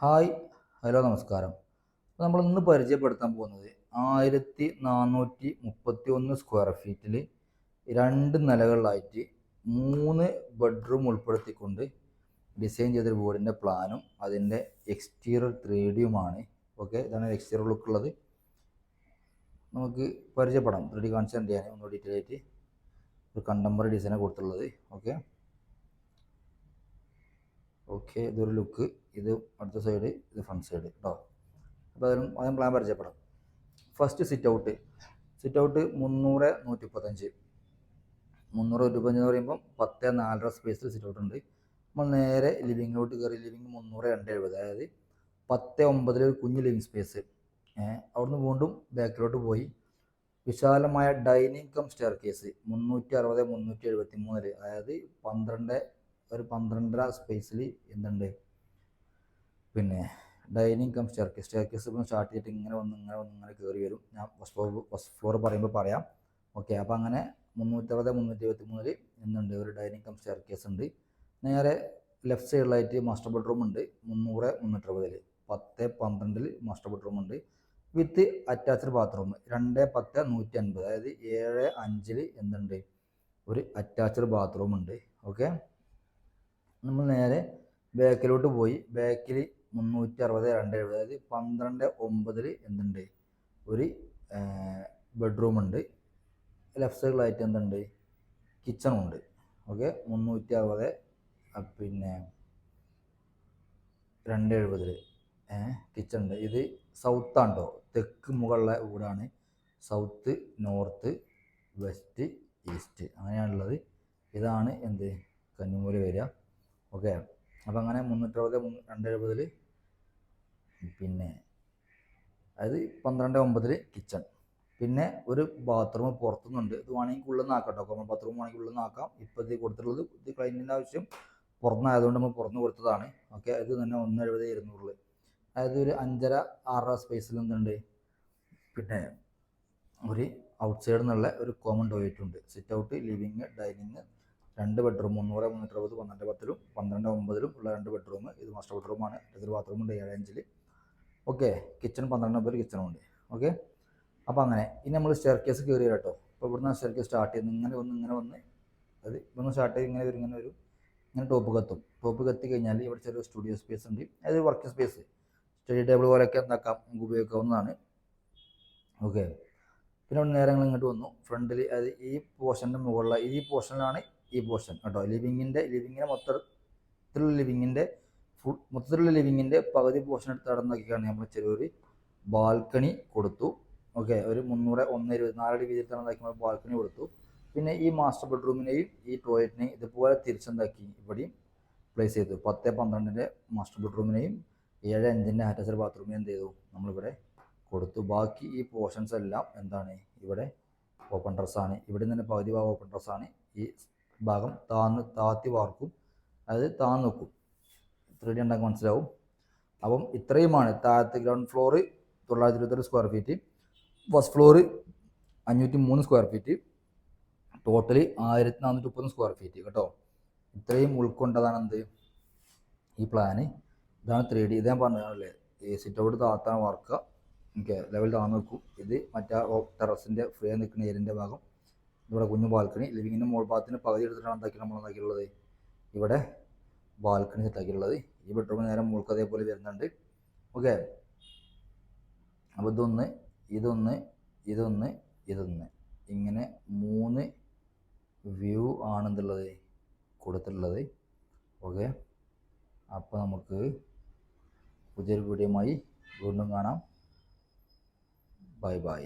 Hi hello നമസ്കാരം. നമ്മൾ ഇന്ന് പരിചയപ്പെടുത്താൻ പോകുന്നത് ആയിരത്തി നാനൂറ്റി മുപ്പത്തി ഒന്ന് സ്ക്വയർ ഫീറ്റിൽ രണ്ട് നിലകളിലായിട്ട് മൂന്ന് ബെഡ്റൂം ഉൾപ്പെടുത്തിക്കൊണ്ട് ഡിസൈൻ ചെയ്തൊരു വീടിന്റെ പ്ലാനും അതിന്റെ എക്സ്റ്റീരിയർ ത്രീ ഡിയുമാണ് ഓക്കെ ഇതാണ് എക്സ്റ്റീരിയർ ലുക്ക് ഉള്ളത്. നമുക്ക് പരിചയപ്പെടാം. ത്രീ ഡി കാണിച്ചു തന്നെയാണ് ഒന്ന് ഡീറ്റെയിൽ ആയിട്ട് ഒരു കണ്ടംപററി ഡിസൈനാണ് കൊടുത്തുള്ളത് ഓക്കെ ഓക്കെ ഇതൊരു ലുക്ക് ഇത് അടുത്ത സൈഡ് ഇത് ഫ്രണ്ട് സൈഡ് കേട്ടോ അപ്പോൾ അതിനും അതിന് പ്ലാൻ പരിചയപ്പെടാം. First sit out sit out മുന്നൂറ് നൂറ്റി മുപ്പത്തഞ്ച് മുന്നൂറ് നൂറ്റിപ്പത്തഞ്ച് എന്ന് പറയുമ്പം പത്ത് നാലര സ്പേസിൽ സിറ്റ് ഔട്ട് ഉണ്ട്. നമ്മൾ നേരെ ലിവിങ്ങിലോട്ട് കയറി ലിവിങ് മുന്നൂറ് രണ്ട് എഴുപത് അതായത് പത്ത് ഒമ്പതിൽ ഒരു കുഞ്ഞ് ലിവിങ് സ്പേസ് അവിടുന്ന് വീണ്ടും ബാക്കിലോട്ട് പോയി. വിശാലമായ ഡൈനിങ് കം സ്റ്റെയർ കേസ് മുന്നൂറ്റി അറുപത് മുന്നൂറ്റി എഴുപത്തി മൂന്നിൽ അതായത് പന്ത്രണ്ട് ഒരു പന്ത്രണ്ടര സ്പേസിൽ എന്തുണ്ട്? പിന്നെ dining cum staircase staircase ഇപ്പം സ്റ്റാർട്ട് ചെയ്തിട്ട് ഇങ്ങനെ വന്ന് ഇങ്ങനെ വന്ന് ഇങ്ങനെ കയറി വരും. ഞാൻ ഫസ്റ്റ് ഫ്ലോർ ഫസ്റ്റ് ഫ്ലോർ പറയുമ്പോൾ പറയാം. ഓക്കെ അപ്പോൾ അങ്ങനെ മുന്നൂറ്ററുപത് മുന്നൂറ്റി ഇരുപത്തി മൂന്നിൽ എന്തുണ്ട്? ഒരു ഡൈനിങ് കം സ്റ്റെയർ കേസ് ഉണ്ട്. നേരെ ലെഫ്റ്റ് സൈഡിലായിട്ട് മാസ്റ്റർ ബെഡ്റൂം ഉണ്ട്. മുന്നൂറ് മുന്നൂറ്ററുപതിൽ പത്ത് പന്ത്രണ്ടിൽ മാസ്റ്റർ ബെഡ്റൂം ഉണ്ട്. വിത്ത് അറ്റാച്ച്ഡ് ബാത്റൂം രണ്ട് പത്ത് നൂറ്റി അൻപത് അതായത് ഏഴ് അഞ്ചിൽ എന്തുണ്ട്? ഒരു അറ്റാച്ച്ഡ് ബാത്റൂം ഉണ്ട്. ഓക്കെ നമ്മൾ നേരെ ബാക്കിലോട്ട് പോയി. ബാക്കിൽ മുന്നൂറ്റി അറുപത് രണ്ട് എഴുപത് അതായത് പന്ത്രണ്ട് ഒമ്പതിൽ എന്തുണ്ട്? ഒരു ബെഡ്റൂം ഉണ്ട്. ലെഫ്റ്റ് സൈഡിലായിട്ട് എന്തുണ്ട്? കിച്ചണുണ്ട് ഓക്കെ മുന്നൂറ്റി അറുപത് പിന്നെ രണ്ട് എഴുപതിൽ കിച്ചൺ ഉണ്ട്. ഇത് സൗത്താണ് കേട്ടോ തെക്ക് മുകളിലെ വീടാണ്. സൗത്ത് നോർത്ത് വെസ്റ്റ് ഈസ്റ്റ് അങ്ങനെയാണുള്ളത്. ഇതാണ് എന്ത്? കന്നിമൂല വരിക. ഓക്കെ. അപ്പോൾ അങ്ങനെ മുന്നൂറ്ററുപത് രണ്ട് എഴുപതിൽ പിന്നെ അതായത് പന്ത്രണ്ട് ഒമ്പതിൽ കിച്ചൺ. പിന്നെ ഒരു ബാത്റൂം പുറത്തുനിന്നുണ്ട്. ഇത് വേണമെങ്കിൽ ഉള്ളിൽ നിന്ന് ആക്കാം കേട്ടോ. കോമൺ ബാത്റൂം വേണമെങ്കിൽ ഉള്ളിൽ നിന്ന് ആക്കാം. ഇപ്പോൾ ഇത് കൊടുത്തിട്ടുള്ളത് ഇത് ക്ലൈന്റിന്റെ ആവശ്യം പുറത്തുനിന്നായതുകൊണ്ട് നമ്മൾ പുറത്തുനിന്ന് കൊടുത്തതാണ്. ഓക്കെ. ഇത് തന്നെ ഒന്ന് എഴുപത് ഇരുന്നൂറിൽ അതായത് ഒരു അഞ്ചര ആറര സ്പേസിൽ എന്തുണ്ട് പിന്നെ ഒരു ഔട്ട് സൈഡിൽ നിന്നുള്ള ഒരു കോമൺ ടോയ്ലറ്റ് ഉണ്ട്. സിറ്റ് ഔട്ട് ലിവിങ് ഡൈനിങ് രണ്ട് ബെഡ്റൂം മുന്നൂറ് മുന്നൂറ്റി അറുപത് പന്ത്രണ്ട് പത്തിലും പന്ത്രണ്ട് ഒമ്പതിലും ഉള്ള രണ്ട് ബെഡ്റൂം ഇത് മാസ്റ്റർ ബെഡ്റൂമാണ് ഇതിൽ ബാത്റൂം ഉണ്ട് ഏഴ് അഞ്ചിൽ ഓക്കെ കിച്ചൺ പന്ത്രണ്ട് ഒമ്പത് കിച്ചണും ഉണ്ട്. ഓക്കെ അപ്പോൾ അങ്ങനെ. ഇനി നമ്മൾ സ്റ്റെയർ കേസ് കയറി കേട്ടോ അപ്പോൾ ഇവിടുന്ന് സ്റ്റെയർ കേസ് സ്റ്റാർട്ട് ചെയ്യുന്നത് ഇങ്ങനെ വന്ന് ഇങ്ങനെ വന്ന് അത് ഇവിടുന്ന് സ്റ്റാർട്ട് ചെയ്ത് ഇങ്ങനെ ഇങ്ങനെ വരും ഇങ്ങനെ ടോപ്പ് കത്തും ടോപ്പ് കത്തി കഴിഞ്ഞാൽ ഇവിടെ ചെറിയ സ്റ്റുഡിയോ സ്പേസ് ഉണ്ട്. അത് വർക്ക് സ്പേസ് സ്റ്റഡി ടേബിൾ പോലെയൊക്കെ എന്താക്കാം നമുക്ക് ഉപയോഗിക്കാവുന്നതാണ്. ഓക്കെ പിന്നെ ഇവിടെ നേരെ ഞങ്ങൾ ഇങ്ങോട്ട് വന്നു. ഫ്രണ്ടിൽ അത് ഈ പോർഷന്റെ മുകളിൽ ഈ പോർഷനിലാണ് ഈ പോർഷൻ കേട്ടോ. ലിവിങ്ങിന്റെ ലിവിങ്ങിനെ മൊത്തത്തിലുള്ള ലിവിങ്ങിന്റെ ഫുൾ മൊത്തത്തിലുള്ള ലിവിങ്ങിന്റെ പകുതി പോർഷൻ എടുത്ത് നടന്നാക്കിയാണ് നമ്മൾ ചെറിയൊരു ബാൽക്കണി കൊടുത്തു. ഓക്കെ ഒരു മുന്നൂറ് ഒന്ന് ഇരുപത് നാലടി വീതിയിൽ നടന്നാക്കി ബാൽക്കണി കൊടുത്തു. പിന്നെ ഈ മാസ്റ്റർ ബെഡ്റൂമിനെയും ഈ ടോയ്ലറ്റിനെയും ഇതുപോലെ തിരിച്ചെന്താക്കി ഇവിടെയും പ്ലേസ് ചെയ്തു. പത്ത് പന്ത്രണ്ടിന്റെ മാസ്റ്റർ ബെഡ്റൂമിനെയും ഏഴ് അഞ്ചിന്റെ അറ്റാച്ച്ഡ് ബാത്റൂമിനെയും എന്ത് ചെയ്തു? നമ്മളിവിടെ കൊടുത്തു. ബാക്കി ഈ പോർഷൻസ് എല്ലാം എന്താണ്? ഇവിടെ ഓപ്പൺ ഡ്രസ്സാണ് ഇവിടെ നിന്ന് പകുതി ഭാഗം ഓപ്പൺ ഡ്രസ്സാണ് ഈ ഭാഗം താന്ന് താത്തി വാർക്കും. അതായത് താന്ന് വെക്കും. ത്രീ ഡി ഉണ്ടാക്കി മനസ്സിലാവും. അപ്പം ഇത്രയുമാണ് താഴത്തെ ഗ്രൗണ്ട് ഫ്ലോർ തൊള്ളായിരത്തി ഇരുപത്തി സ്ക്വയർ ഫീറ്റ് ഫസ്റ്റ് ഫ്ലോറ് അഞ്ഞൂറ്റി മൂന്ന് സ്ക്വയർ ഫീറ്റ് ടോട്ടലി ആയിരത്തി നാനൂറ്റി മുപ്പത് സ്ക്വയർ ഫീറ്റ് കേട്ടോ. ഇത്രയും ഉൾക്കൊണ്ടതാണ് എന്ത്? ഈ പ്ലാന് ഇതാണ് ത്രീ ഡി ഇത് ഞാൻ പറഞ്ഞല്ലേ ഈ സിറ്റ് താത്താൻ വാർക്കുക ഓക്കെ ലെവൽ താന്ന് വെക്കും. ഇത് മറ്റേ ടെറസിന്റെ ഫ്രീ നിൽക്കുന്ന ഏരിയന്റെ ഭാഗം. ഇവിടെ കുഞ്ഞു ബാൽക്കണി ലിവിങ്ങിന്റെ മോൾ ഭാഗത്തിന് പകുതി എടുത്തിട്ടാണ് എന്താക്കി നമ്മൾ എന്താക്കിയുള്ളത് ഇവിടെ ബാൽക്കണി സെറ്റാക്കിയിട്ടുള്ളത് ഈ ബെഡ്റൂം നേരെ മുൾക്ക് അതേപോലെ വരുന്നുണ്ട്. ഓക്കെ അപ്പോൾ ഇതൊന്ന് ഇതൊന്ന് ഇതൊന്ന് ഇതൊന്ന്. ഇങ്ങനെ മൂന്ന് വ്യൂ ആണെന്നുള്ളത് കൊടുത്തിട്ടുള്ളത്. ഓക്കെ അപ്പോൾ നമുക്ക് പുതിയൊരു വീഡിയോയുമായി വീണ്ടും കാണാം. Bye bye